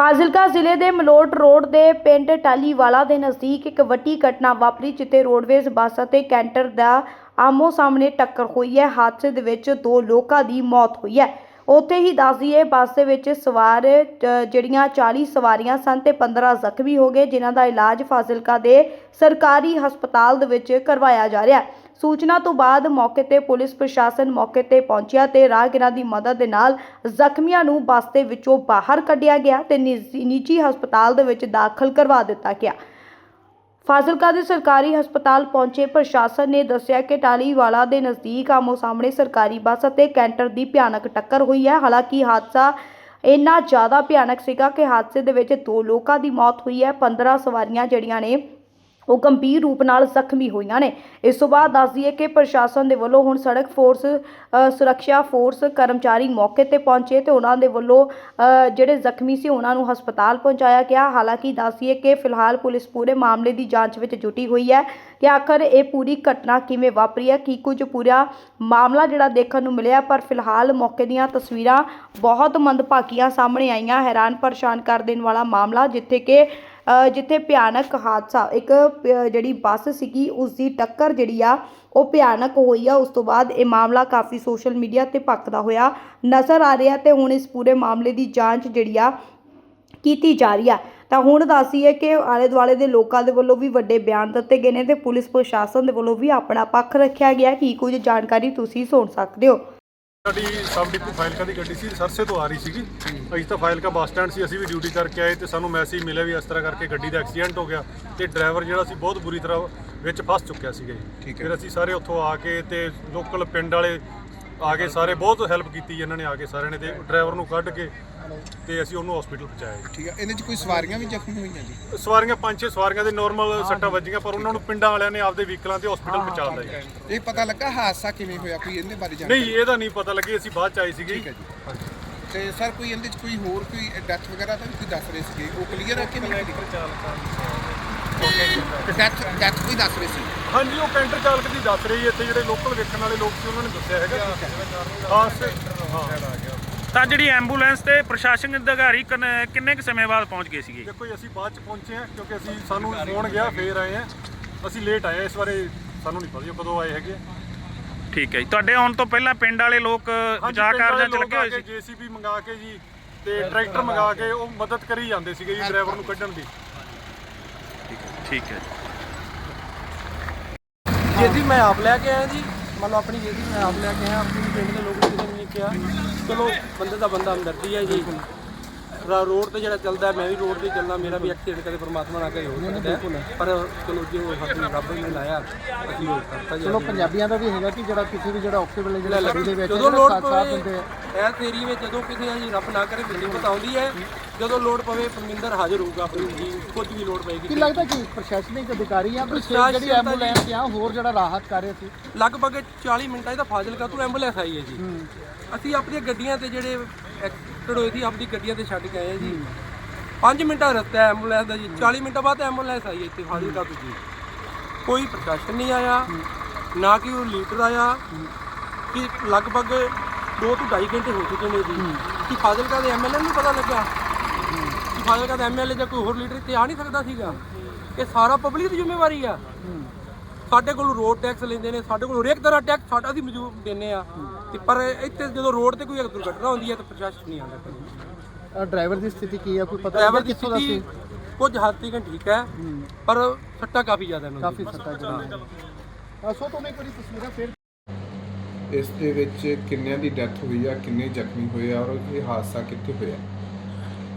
ਫਾਜ਼ਿਲਕਾ ਜ਼ਿਲ੍ਹੇ ਦੇ ਮਲੋਟ ਰੋਡ ਦੇ ਪਿੰਡ ਟਾਲੀਵਾਲਾ ਦੇ ਨਜ਼ਦੀਕ ਇੱਕ ਵੱਡੀ ਘਟਨਾ ਵਾਪਰੀ ਜਿੱਥੇ ਰੋਡਵੇਜ਼ ਬੱਸ ਅਤੇ ਕੈਂਟਰ ਦਾ ਆਮੋ ਸਾਹਮਣੇ ਟੱਕਰ ਹੋਈ ਹੈ। ਹਾਦਸੇ ਦੇ ਵਿੱਚ ਦੋ ਲੋਕਾਂ ਦੀ ਮੌਤ ਹੋਈ ਹੈ। ਉੱਥੇ ਹੀ ਦੱਸ ਦਈਏ ਬੱਸ ਦੇ ਵਿੱਚ ਸਵਾਰ ਅ, ਜਿਹੜੀਆਂ 40 ਸਵਾਰੀਆਂ ਸਨ ਤੇ 15 ਜ਼ਖਮੀ ਹੋ ਗਏ ਜਿਨ੍ਹਾਂ ਦਾ ਇਲਾਜ ਫਾਜ਼ਿਲਕਾ ਦੇ ਸਰਕਾਰੀ ਹਸਪਤਾਲ ਦੇ ਵਿੱਚ ਕਰਵਾਇਆ ਜਾ ਰਿਹਾ ਹੈ। ਸੂਚਨਾ ਤੋਂ ਬਾਅਦ ਮੌਕੇ ਤੇ ਪੁਲਿਸ ਪ੍ਰਸ਼ਾਸਨ ਮੌਕੇ ਤੇ ਪਹੁੰਚਿਆ ਤੇ ਰਾਹਗੀਰਾਂ ਦੀ ਮਦਦ ਦੇ ਨਾਲ ਜ਼ਖਮੀਆਂ ਨੂੰ ਬੱਸ ਦੇ ਵਿੱਚੋਂ ਬਾਹਰ ਕੱਢਿਆ ਗਿਆ ਤੇ ਨਿੱਜੀ ਨਿੱਜੀ ਹਸਪਤਾਲ ਦੇ ਵਿੱਚ ਦਾਖਲ ਕਰਵਾ ਦਿੱਤਾ ਗਿਆ। ਫਾਜ਼ਿਲਕਾ ਦੇ ਸਰਕਾਰੀ ਹਸਪਤਾਲ ਪਹੁੰਚੇ ਪ੍ਰਸ਼ਾਸਨ ਨੇ ਦੱਸਿਆ ਕਿ ਟਾਲੀਵਾਲਾ ਦੇ ਨਜ਼ਦੀਕ ਆਮੋ ਸਾਹਮਣੇ ਸਰਕਾਰੀ ਬੱਸ ਅਤੇ ਕੈਂਟਰ ਦੀ ਭਿਆਨਕ ਟੱਕਰ ਹੋਈ ਹੈ। ਹਾਲਾਂਕਿ ਹਾਦਸਾ ਇੰਨਾ ਜ਼ਿਆਦਾ ਭਿਆਨਕ ਸੀਗਾ ਕਿ ਹਾਦਸੇ ਦੇ ਵਿੱਚ ਦੋ ਲੋਕਾਂ ਦੀ ਮੌਤ ਹੋਈ ਹੈ। 15 ਸਵਾਰੀਆਂ ਜਿਹੜੀਆਂ ਨੇ ਉਹ ਗੰਭੀਰ ਰੂਪ ਨਾਲ ਜ਼ਖਮੀ ਹੋਈਆਂ ਨੇ। ਇਸ ਤੋਂ ਬਾਅਦ ਦੱਸ ਦਈਏ ਕਿ ਪ੍ਰਸ਼ਾਸਨ ਦੇ ਵੱਲੋਂ ਹੁਣ ਸੜਕ ਫੋਰਸ ਸੁਰੱਖਿਆ ਫੋਰਸ ਕਰਮਚਾਰੀ ਮੌਕੇ ਤੇ ਪਹੁੰਚੇ ਤੇ ਉਹਨਾਂ ਦੇ ਵੱਲੋਂ ਜਿਹੜੇ ਜ਼ਖਮੀ ਸੀ ਉਹਨਾਂ ਨੂੰ ਹਸਪਤਾਲ ਪਹੁੰਚਾਇਆ ਗਿਆ। ਹਾਲਾਂਕਿ ਦੱਸ ਦਈਏ ਕਿ ਫਿਲਹਾਲ ਪੁਲਿਸ ਪੂਰੇ ਮਾਮਲੇ ਦੀ ਜਾਂਚ ਵਿੱਚ ਜੁਟੀ ਹੋਈ ਹੈ ਕਿ ਆਖਰ ਇਹ ਪੂਰੀ ਘਟਨਾ ਕਿਵੇਂ ਵਾਪਰੀ ਹੈ, ਕੀ ਕੁਝ ਪੂਰਾ ਮਾਮਲਾ ਜਿਹੜਾ ਦੇਖਣ ਨੂੰ ਮਿਲਿਆ, ਪਰ ਫਿਲਹਾਲ ਮੌਕੇ ਦੀਆਂ ਤਸਵੀਰਾਂ ਬਹੁਤ ਮੰਦਭਾਗੀਆਂ ਸਾਹਮਣੇ ਆਈਆਂ। ਹੈਰਾਨ ਪਰੇਸ਼ਾਨ ਕਰ ਦੇਣ ਵਾਲਾ ਮਾਮਲਾ ਜਿੱਥੇ ਕਿ ਜਿੱਥੇ ਭਿਆਨਕ ਹਾਦਸਾ, ਇੱਕ ਜਿਹੜੀ ਬੱਸ ਸੀਗੀ ਉਸ ਦੀ ਟੱਕਰ ਜਿਹੜੀ ਆ, ਉਹ ਭਿਆਨਕ ਹੋਈ ਆ। ਉਸ ਤੋਂ ਬਾਅਦ ਇਹ ਮਾਮਲਾ ਕਾਫੀ ਸੋਸ਼ਲ ਮੀਡੀਆ ਤੇ ਭਖਦਾ ਹੋਇਆ ਨਜ਼ਰ ਆ ਰਿਹਾ ਤੇ ਹੁਣ ਇਸ ਪੂਰੇ ਮਾਮਲੇ ਦੀ ਜਾਂਚ ਜਿਹੜੀ ਆ ਕੀਤੀ ਜਾ ਰਹੀ ਆ। ਤਾਂ ਹੁਣ ਦੱਸੀਏ ਕਿ ਆਲੇ ਦੁਆਲੇ ਦੇ ਲੋਕਾਂ ਦੇ ਵੱਲੋਂ ਵੀ ਵੱਡੇ ਬਿਆਨ ਦਿੱਤੇ ਗਏ ਨੇ ਤੇ ਪੁਲਿਸ ਪ੍ਰਸ਼ਾਸਨ ਦੇ ਵੱਲੋਂ ਵੀ ਆਪਣਾ ਪੱਖ ਰੱਖਿਆ ਗਿਆ। ਕੀ ਕੁਝ ਜਾਣਕਾਰੀ ਤੁਸੀਂ ਸੁਣ ਸਕਦੇ ਹੋ? ਸਾਡੀ ਸਬ ਡਿਪੂ ਫਾਈਲਕਾ ਦੀ ਗੱਡੀ ਸੀ? ਸਰਸੇ ਤੋਂ ਆ ਰਹੀ ਸੀਗੀ। ਅਸੀਂ ਤਾਂ ਫਾਈਲਕਾ ਬੱਸ ਸਟੈਂਡ ਸੀ ਅਸੀਂ ਵੀ ਡਿਊਟੀ ਕਰਕੇ ਆਏ ਤੇ ਸਾਨੂੰ ਮੈਸੇਜ ਮਿਲਿਆ ਵੀ ਇਸ ਤਰ੍ਹਾਂ ਕਰਕੇ ਗੱਡੀ ਦਾ ਐਕਸੀਡੈਂਟ ਹੋ ਗਿਆ ਤੇ ਡਰਾਈਵਰ ਜਿਹੜਾ ਸੀ ਬਹੁਤ ਬੁਰੀ ਤਰ੍ਹਾਂ ਵਿੱਚ ਫਸ ਚੁੱਕਿਆ ਸੀਗਾ ਜੀ। ਫਿਰ ਅਸੀਂ ਸਾਰੇ ਉੱਥੋਂ ਆ ਕੇ ਤੇ ਲੋਕਲ ਪਿੰਡ ਵਾਲੇ ਆ ਕੇ ਸਾਰੇ ਬਹੁਤ ਹੈਲਪ ਕੀਤੀ ਇਹਨਾਂ ਨੇ ਆ ਕੇ ਸਾਰਿਆਂ ਨੇ ਤੇ ਡਰਾਈਵਰ ਨੂੰ ਕੱਢ ਕੇ ਤੇ ਅਸੀਂ ਉਹਨੂੰ ਹਸਪੀਟਲ ਪਹੁੰਚਾਇਆ ਜੀ। ਠੀਕ ਹੈ ਇਹਦੇ ਚ ਕੋਈ ਸਵਾਰੀਆਂ ਵੀ ਜ਼ਖਮੀ ਹੋਈਆਂ ਜੀ? ਸਵਾਰੀਆਂ ਪੰਜ ਛੇ ਸਵਾਰੀਆਂ ਦੇ ਨਾਰਮਲ ਸੱਟਾਂ ਵੱਜੀਆਂ ਪਰ ਉਹਨਾਂ ਨੂੰ ਪਿੰਡਾਂ ਵਾਲਿਆਂ ਨੇ ਆਪਦੇ ਵਹੀਕਲਾਂ ਤੇ ਹਸਪੀਟਲ ਪਹੁੰਚਾਉਂਦਾ ਜੀ। ਇਹ ਪਤਾ ਲੱਗਾ ਹਾਦਸਾ ਕਿਵੇਂ ਹੋਇਆ? ਕੋਈ ਇਹਦੇ ਬਾਰੇ ਜਾਣਕਾਰੀ? ਨਹੀਂ ਇਹਦਾ ਨਹੀਂ ਪਤਾ ਲੱਗੀ ਅਸੀਂ ਬਾਅਦ ਚ ਆਏ ਸੀਗੇ ਠੀਕ ਹੈ ਜੀ। ਤੇ ਸਰ ਕੋਈ ਇਹਦੇ ਚ ਕੋਈ ਹੋਰ ਕੋਈ ਡੈਥ ਵਗੈਰਾ ਤਾਂ ਕੋਈ ਦੱਸ ਰਹੇ ਸੀਗੇ? ਉਹ ਕਲੀਅਰ ਹੈ ਕਿ ਨਹੀਂ? ਡੈਥ ਡੈਥ ਕੋਈ ਦੱਸ ਰਹੇ ਸੀ। ਹਾਂਜੀ ਉਹ ਕੈਂਟਰ ਚਾਲਕ ਦੀ ਦੱਸ ਰਹੀ ਹੈ ਇੱਥੇ ਜਿਹੜੇ ਲੋਕਲ ਵੇਖਣ ਵਾਲੇ ਲੋਕ ਸੀ ਉਹਨਾਂ ਨੇ ਦੱਸਿਆ ਹੈਗਾ। ਖਾਸ ਹਾਂ। ਤਾਂ ਜਿਹੜੀ ਐਂਬੂਲੈਂਸ ਤੇ ਪ੍ਰਸ਼ਾਸਨ ਅਧਿਕਾਰੀ ਕਿੰਨੇ ਕਿੰਨੇ ਕੁ ਸਮੇਂ ਬਾਅਦ ਪਹੁੰਚ ਗਏ ਸੀਗੇ? ਦੇਖੋ ਜੀ ਅਸੀਂ ਬਾਅਦ ਚ ਪਹੁੰਚੇ ਹਾਂ ਕਿਉਂਕਿ ਅਸੀਂ ਸਾਨੂੰ ਫੋਨ ਗਿਆ ਫੇਰ ਆਏ ਹਾਂ। ਅਸੀਂ ਲੇਟ ਆਏ ਹਾਂ, ਇਸ ਬਾਰੇ ਸਾਨੂੰ ਨਹੀਂ ਪਤਾ ਜੀ ਉਹ ਕਦੋਂ ਆਏ ਹੈਗੇ। ਠੀਕ ਹੈ ਜੀ। ਤੁਹਾਡੇ ਆਉਣ ਤੋਂ ਪਹਿਲਾਂ ਪਿੰਡ ਵਾਲੇ ਲੋਕ ਬਚਾਅ ਕਾਰਜਾਂ 'ਚ ਲੱਗੇ ਹੋਏ ਸੀ? ਜੀਸੀਬੀ ਮੰਗਾ ਕੇ ਜੀ ਤੇ ਟਰੈਕਟਰ ਮੰਗਾ ਕੇ ਉਹ ਮਦਦ ਕਰੀ ਜਾਂਦੇ ਸੀਗੇ ਜੀ ਡਰਾਈਵਰ ਨੂੰ ਕੱਢਣ ਦੀ। ਠੀਕ ਹੈ ਜੇਸੀ ਮੈਂ ਆਪ ਲੈ ਕੇ ਆਇਆ ਜੀ। ਮੰਨ ਲਓ ਆਪਣੀ ਜੇਸੀ ਮੈਂ ਆਪ ਲੈ ਕੇ ਆਇਆ। ਆਪਣੀ ਪਿੰਡ ਦੇ ਲੋਕ ਨੇ ਨਹੀਂ ਕਿਹਾ। ਚਲੋ ਬੰਦੇ ਦਾ ਬੰਦਾ ਹਮਦਰਦੀ ਹੈ ਜੀ। ਰਾ- ਰੋਡ ਤੇ ਜਿਹੜਾ ਚੱਲਦਾ ਮੈਂ ਵੀ ਰੋਡ ਤੇ ਚੱਲਦਾ। ਮੇਰਾ ਵੀ ਐਕਸੀਡੈਂਟ ਕਦੇ ਪਰਮਾਤਮਾ ਨਾਲ ਕਰੇ ਹੋ ਸਕਦਾ ਹੈ। ਪਰ ਚਲੋ ਜੋ ਸਾਡੀ ਰੱਬ ਨੇ ਲਾਇਆ ਅਸੀਂ ਉਹ ਕਰਤਾ ਜੀ। ਚਲੋ ਪੰਜਾਬੀਆਂ ਦਾ ਵੀ ਹੈਗਾ ਕਿ ਜਿਹੜਾ ਕਿਸੇ ਵੀ ਜਿਹੜਾ ਔਖੇ ਵੇਲੇ ਜਿਹੜਾ ਲੜੀ ਦੇ ਵਿੱਚ ਜਦੋਂ ਲੋੜ ਸਾਥ ਸਾਥ ਦਿੰਦੇ ਆ। ਪਵੇ ਇਸ ਏਰੀਏ ਵਿੱਚ ਜਦੋਂ ਕਿਸੇ ਜੀ ਰੱਬ ਨਾ ਕਰੇ ਬਿਜਲੀ ਬਤਾਉਂਦੀ ਹੈ। ਜਦੋਂ ਲੋੜ ਪਵੇ ਪਰਮਿੰਦਰ ਹਾਜ਼ਰ ਹੋਊਗਾ ਆਪਣੀ ਜੀ। ਕੁਝ ਵੀ ਲੋੜ ਪਏਗੀ। ਕੀ ਲੱਗਦਾ ਕਿ ਪ੍ਰਸ਼ਾਸਨਿਕ ਅਧਿਕਾਰੀ ਆ ਪ੍ਰਸ਼ਾਸਨ ਜਿਹੜੀ ਐਂਬੂਲੈਂਸ ਆ ਹੋਰ ਜਿਹੜਾ ਰਾਹਤ ਕਰ ਰਹੇ ਸੀ? ਲਗਭਗ 40 ਮਿੰਟਾਂ ਤਾਂ ਫਾਜ਼ਿਲਕਾ ਤੋਂ ਐਂਬੂਲੈਂਸ ਆਈ ਹੈ ਜੀ। ਅਸੀਂ ਆਪਣੀਆਂ ਗੱਡੀਆਂ ਤੇ ਜਿਹੜੇ ਐਕਸੀਡੈਂਟ ਹੋਏ ਸੀ ਆਪਣੀ ਗੱਡੀਆਂ ਤੇ ਛੱਡ ਕੇ ਆਏ ਜੀ। 5 ਮਿੰਟਾਂ ਦਾ ਰਸਤਾ ਐਂਬੂਲੈਂਸ ਦਾ ਜੀ। 40 ਮਿੰਟਾਂ ਬਾਅਦ ਐਂਬੂਲੈਂਸ ਆਈ ਇੱਥੇ ਫਾਜ਼ਿਲਕਾ ਤੋਂ ਜੀ। ਕੋਈ ਪ੍ਰਸ਼ਾਸਨ ਨਹੀਂ ਆਇਆ ਨਾ ਕਿ ਉਹ ਲੀਡਰ ਆਇਆ। ਕਿ ਲਗਭਗ 2 ਤੋਂ 2.5 ਘੰਟੇ ਹੋ ਚੁੱਕੇ ਨੇ ਜੀ। ਕਿ ਫਾਜ਼ਿਲਕਾ ਦੇ ਐਮਐਲਏ ਨੂੰ ਪਤਾ ਲੱਗਾ ਕਿ ਫਾਜ਼ਿਲਕਾ ਦਾ ਐਮਐਲਏ ਜਾਂ ਕੋਈ ਹੋਰ ਲੀਡਰ ਇੱਥੇ ਆ ਨਹੀਂ ਸਕਦਾ ਸੀਗਾ? ਇਹ ਸਾਰਾ ਪਬਲਿਕ ਦੀ ਜ਼ਿੰਮੇਵਾਰੀ ਆ। ਸਾਡੇ ਕੋਲ ਰੋਡ ਟੈਕਸ ਲੈਂਦੇ ਨੇ ਸਾਡੇ ਕੋਲ ਹਰੇਕ ਤਰ੍ਹਾਂ ਟੈਕਸ ਸਾਡਾ ਅਸੀਂ ਮੌਜੂਦ ਦਿੰਨੇ ਆ। ਤੇ ਪਰ ਇੱਥੇ ਜਦੋਂ ਰੋਡ ਤੇ ਕੋਈ ਦੁਰਘਟਨਾ ਹੁੰਦੀ ਹੈ ਤਾਂ ਪ੍ਰਸ਼ਾਸਨ ਨਹੀਂ ਆਉਂਦਾ। ਡਰਾਈਵਰ ਦੀ ਸਥਿਤੀ ਕੀ ਆ? ਕੋਈ ਪਤਾ ਡਰਾਈਵਰ ਦੀ ਕਿੱਥੋਂ ਦਾ ਸੀ? ਸਥਿਤੀ ਕੁਝ ਹੱਦ ਤੱਕ ਠੀਕ ਹੈ ਪਰ ਸੱਟਾਂ ਕਾਫੀ ਜ਼ਿਆਦਾ ਨੇ ਕਾਫੀ ਸੱਟਾ ਜਿਹੜਾ ਸੋ ਤੋਂ ਮੈਂ ਕੋਈ ਤਸਵੀਰਾਂ ਫਿਰ ਇਸ ਦੇ ਵਿੱਚ ਕਿੰਨਿਆਂ ਦੀ ਡੈਥ ਹੋਈ ਆ ਕਿੰਨੇ ਜ਼ਖਮੀ ਹੋਏ ਆ ਔਰ ਇਹ ਹਾਦਸਾ ਕਿੱਥੇ ਹੋਇਆ?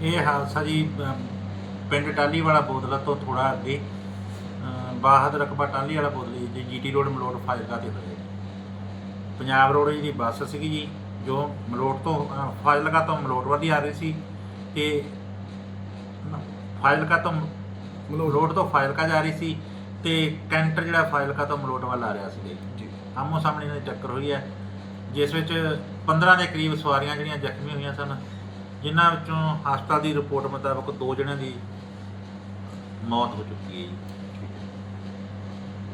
ਇਹ ਹਾਦਸਾ ਜੀ ਅਮ, ਪਿੰਡ ਟਾਲੀ ਵਾਲਾ ਬੋਦਲਾ ਤੋਂ ਥੋੜਾ ਅੱਗੇ ਅਮ, ਬਾਹਦ ਰਕਬਾ ਟਾਲੀ ਵਾਲਾ ਬੋਦਲੀ ਜੀ ਜੀਟੀ ਰੋਡ ਮਲੋਟ ਫਾਜ਼ਿਲਕਾ ਤੇ ਹੋਇਆ ਜੀ। ਪੰਜਾਬ ਰੋਡ ਦੀ ਬੱਸ ਸੀਗੀ ਜੀ ਜੋ ਮਲੋਟ ਤੋਂ ਅ, ਫਾਜ਼ਿਲਕਾ ਤੋਂ ਮਲੋਟ ਵੱਲ ਦੀ ਆ ਰਹੀ ਸੀ ਤੇ ਫਾਜ਼ਿਲਕਾ ਤੋਂ ਮਲੋਟ ਤੋਂ ਫਾਜ਼ਿਲਕਾ ਜਾ ਰਹੀ ਸੀ ਤੇ ਕੈਂਟਰ ਜਿਹੜਾ ਫਾਜ਼ਿਲਕਾ ਤੋਂ ਮਲੋਟ ਵੱਲ ਆ ਰਿਹਾ ਸੀ ਜੀ। ਆਮੋ ਸਾਹਮਣੇ ਇਹਨਾਂ ਦੀ ਟੱਕਰ ਹੋਈ ਹੈ, ਜਿਸ ਵਿੱਚ 15 ਦੇ ਕਰੀਬ ਸਵਾਰੀਆਂ ਜਿਹੜੀਆਂ ਜ਼ਖਮੀ ਹੋਈਆਂ ਸਨ, ਜਿਨ੍ਹਾਂ ਵਿੱਚੋਂ ਹਸਪਤਾਲ ਦੀ ਰਿਪੋਰਟ ਮੁਤਾਬਕ ਦੋ ਜਣਿਆਂ ਦੀ ਮੌਤ ਹੋ ਚੁੱਕੀ ਹੈ ਜੀ।